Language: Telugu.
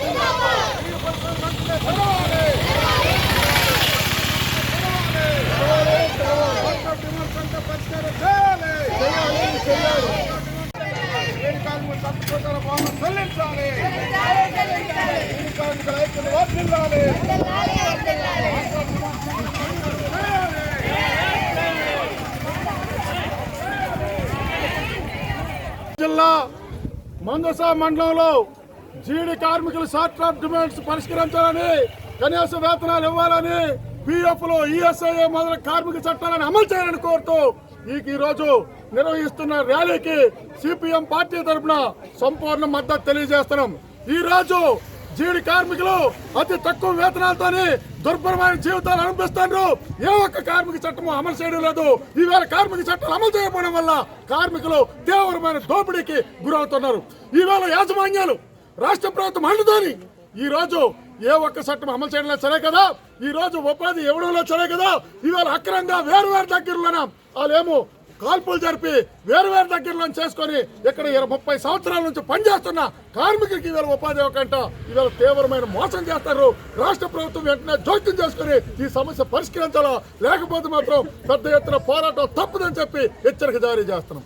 జిందాబాద్ ఈ పరిష్కారం చేయాలి. కార్మికుల చెల్లించాలి కార్మికుల ఐక్యత వర్ధిల్లాలి. జిల్లా మందస మండలంలో జీడి కార్మికుల షార్ట్ ఆఫ్ డిమాండ్స్ పరిష్కరించాలని కనీస వేతనాలు ఇవ్వాలని పిఎఫ్లో ఈఎస్ఐ మొదలైన కార్మిక చట్టాలను అమలు చేయాలని కోరుతూ ఈ ఈ రోజు నిర్వహిస్తున్న ర్యాలీకి సిపిఎం పార్టీ తరఫున సంపూర్ణ మద్దతు తెలియజేస్తున్నాం. ఈ రోజు జీడి కార్మికులు అతి తక్కువ వేతనాలతోని దుర్భరమైన జీవితాలు అనిపిస్తున్నారు ఏ ఒక్క కార్మిక చట్టము అమలు చేయడం లేదు. ఈవేళ కార్మిక చట్టాలు అమలు చేయకపోవడం వల్ల కార్మికులు తీవ్రమైన దోపిడీకి గురవుతున్నారు. ఈవేళ యాజమాన్యాలు రాష్ట్ర ప్రభుత్వం అండుతోని ఈ రోజు ఏ ఒక్క చట్టం అమలు చేయడంలో సరే కదా? ఈ రోజు ఉపాధి ఇవ్వడంలో సరే కదా? ఇవాళ అక్రమంగా వేరు వేరు దగ్గరలోన వాళ్ళేమో కాల్పులు జరిపి వేరు వేరు దగ్గరలో చేసుకొని ఇక్కడ ఇరవై ముప్పై సంవత్సరాల నుంచి పనిచేస్తున్న కార్మికులకి ఇవాళ ఉపాధి ఇవ్వకంట ఇవాళ తీవ్రమైన మోసం చేస్తారు. రాష్ట్ర ప్రభుత్వం వెంటనే జోక్యం చేసుకుని ఈ సమస్య పరిష్కరించాలా? లేకపోతే మాత్రం పెద్ద ఎత్తున పోరాటం తప్పదని చెప్పి హెచ్చరిక జారీ చేస్తున్నాం.